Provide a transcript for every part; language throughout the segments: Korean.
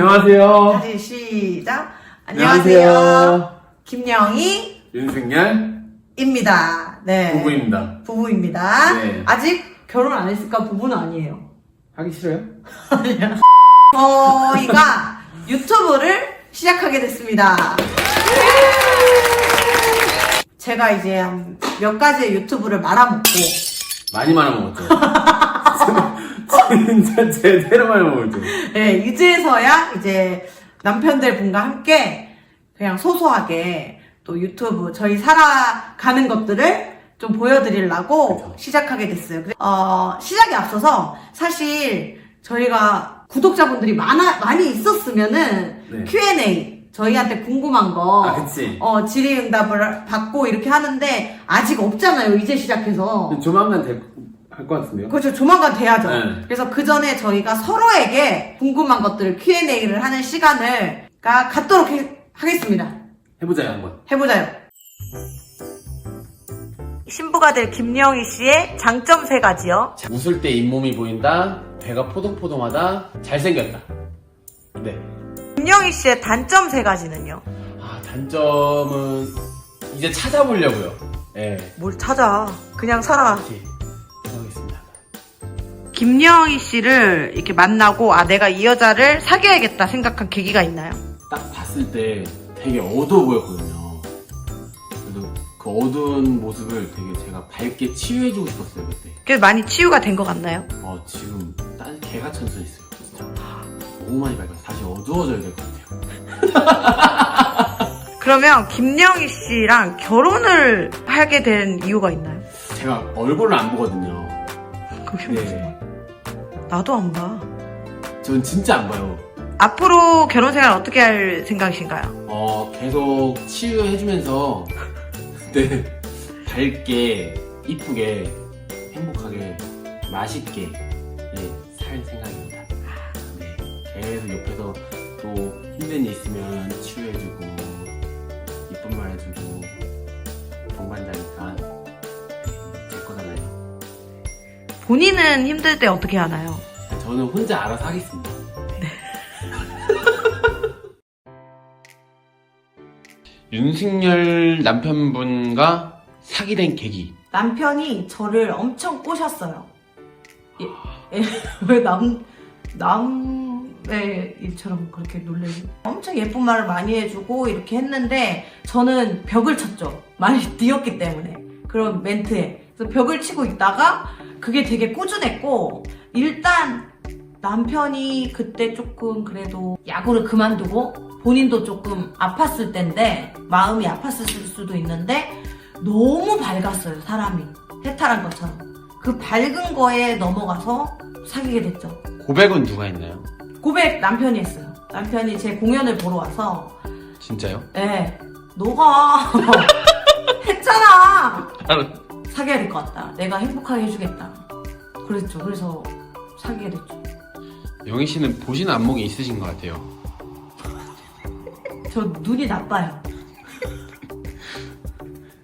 안녕하세요. 다시 시작. 안녕하세요. 김영희입니다. 윤승열 네. 부부입니다. 부부입니다. 네. 아직 결혼 안 했을까 부부는 아니에요. 하기 싫어요? 저희가 유튜브를 시작하게 됐습니다. 제가 이제 한몇 가지의 유튜브를 말아먹고 많이 말아먹었죠. 진짜 제대로 말아먹었죠. 네, 이제서야 이제 남편들 분과 함께 그냥 소소하게 또 유튜브 저희 살아가는 것들을 좀 보여드리려고 그쵸. 시작하게 됐어요. 어, 시작에 앞서서 사실 저희가 구독자분들이 많아, 많이 있었으면은 네. Q&A 저희한테 궁금한 거 아, 그치. 어, 질의응답을 받고 이렇게 하는데 아직 없잖아요. 이제 시작해서. 조만간 할 것 같은데요? 그렇죠. 조만간 돼야죠. 네. 그래서 그 전에 저희가 서로에게 궁금한 것들을 Q&A를 하는 시간을 가- 갖도록 해- 하겠습니다. 해보자요, 한번. 해보자요. 신부가 될 김영희 씨의 장점 세 가지요. 웃을 때 잇몸이 보인다, 배가 포동포동하다, 잘생겼다. 네. 김영희 씨의 단점 세 가지는요. 아, 단점은 이제 찾아보려고요. 예. 뭘 찾아. 그냥 살아. 네. 해보겠습니다. 김영희 씨를 이렇게 만나고 아 내가 이 여자를 사귀어야겠다 생각한 계기가 있나요? 딱 봤을 때 되게 어두워 보였거든요. 그래도 그 어두운 모습을 되게 제가 밝게 치유해주고 싶었어요, 그때. 그래서 많이 치유가 된 것 같나요? 어, 지금 딴 개가 천선 있어요, 진짜. 너무 많이 밝아서 다시 어두워져야 될 것 같아요. 그러면 김영희 씨랑 결혼을 하게 된 이유가 있나요? 제가 얼굴을 안 보거든요. 그게 무슨 네. 말? 나도 안 봐. 전 진짜 안 봐요. 앞으로 결혼 생활 어떻게 할 생각이신가요? 어, 계속 치유해주면서, 네, 밝게, 이쁘게, 행복하게, 맛있게, 예, 살 생각입니다. 네, 계속 옆에서 또 힘든 일 있으면 치유 본인은 힘들 때 어떻게 하나요? 저는 혼자 알아서 하겠습니다. 윤승열 남편분과 사귀된 계기. 남편이 저를 엄청 꼬셨어요. 예, 예, 왜 남, 남의 일처럼 그렇게 놀래지? 엄청 예쁜 말을 많이 해주고 이렇게 했는데 저는 벽을 쳤죠. 많이 뛰었기 때문에. 그런 멘트에. 그래서 벽을 치고 있다가 그게 되게 꾸준했고 일단 남편이 그때 조금 그래도 야구를 그만두고 본인도 조금 아팠을 텐데 마음이 아팠을 수도 있는데 너무 밝았어요 사람이. 해탈한 것처럼. 그 밝은 거에 넘어가서 사귀게 됐죠. 고백은 누가 했나요? 고백 남편이 했어요. 남편이 제 공연을 보러 와서 진짜요? 예 너가 했잖아 사귀어야 될 것 같다. 내가 행복하게 해주겠다. 그랬죠. 그래서 사귀게 됐죠. 영희 씨는 보시는 안목이 있으신 것 같아요. 저 눈이 나빠요.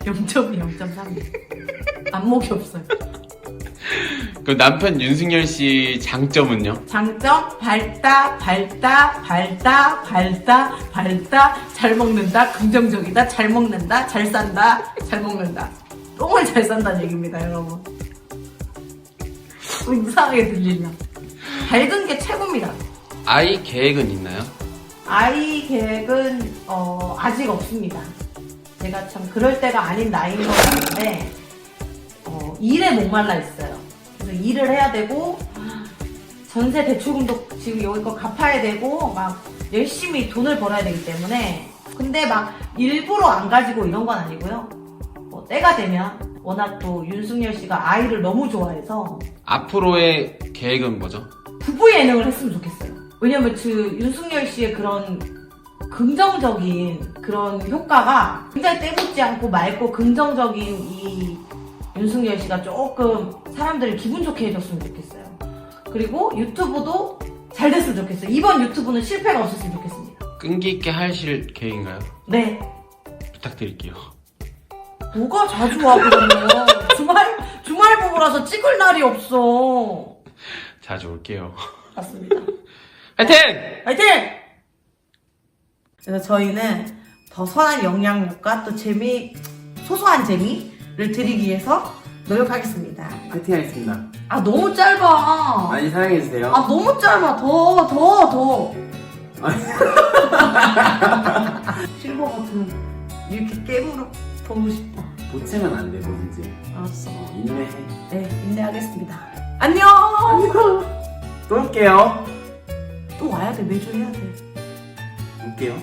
0.2, 0.3 안목이 없어요. 그 남편 윤승열 씨 장점은요? 장점? 밝다 밝다 밝다 밝다 밝다. 잘 먹는다 긍정적이다 잘 먹는다 잘 산다 잘 먹는다 똥을 잘 산다는 얘기입니다 여러분. 뭐 이상하게 들리나 밝은 게 최고입니다. 아이 계획은 있나요? 아이 계획은 어, 아직 없습니다. 제가 참 그럴 때가 아닌 나이인 것 같은데 어, 일에 목말라 있어요. 그래서 일을 해야 되고 전세 대출금도 지금 여기 거 갚아야 되고 막 열심히 돈을 벌어야 되기 때문에. 근데 막 일부러 안 가지고 이런 건 아니고요. 뭐 때가 되면 워낙 또 윤승열 씨가 아이를 너무 좋아해서 앞으로의 계획은 뭐죠? 부부 예능을 했으면 좋겠어요. 왜냐면 그 윤승열 씨의 그런 긍정적인 그런 효과가 굉장히 때묻지 않고 맑고 긍정적인 이 윤승열 씨가 조금 사람들을 기분 좋게 해줬으면 좋겠어요. 그리고 유튜브도 잘 됐으면 좋겠어요. 이번 유튜브는 실패가 없었으면 좋겠습니다. 끈기 있게 하실 계획인가요? 네. 부탁드릴게요. 뭐가 자주 와, 그러면. 주말, 주말 부부라서 찍을 날이 없어. 자주 올게요. 맞습니다. 화이팅! 화이팅! 그래서 저희는 더 선한 영향력과 또 재미, 소소한 재미를 드리기 위해서 노력하겠습니다. 파이팅 하겠습니다. 아, 너무 짧아. 많이 사랑해주세요. 아, 너무 짧아. 더, 더, 더. 실버 버튼 이렇게 깨물어 보고 싶다. 보채면 안 돼, 뭐든지. 알았어. 어, 인내해. 네, 인내하겠습니다. 안녕! 또 올게요. 또 와야 돼. 매주 해야 돼. 올게요.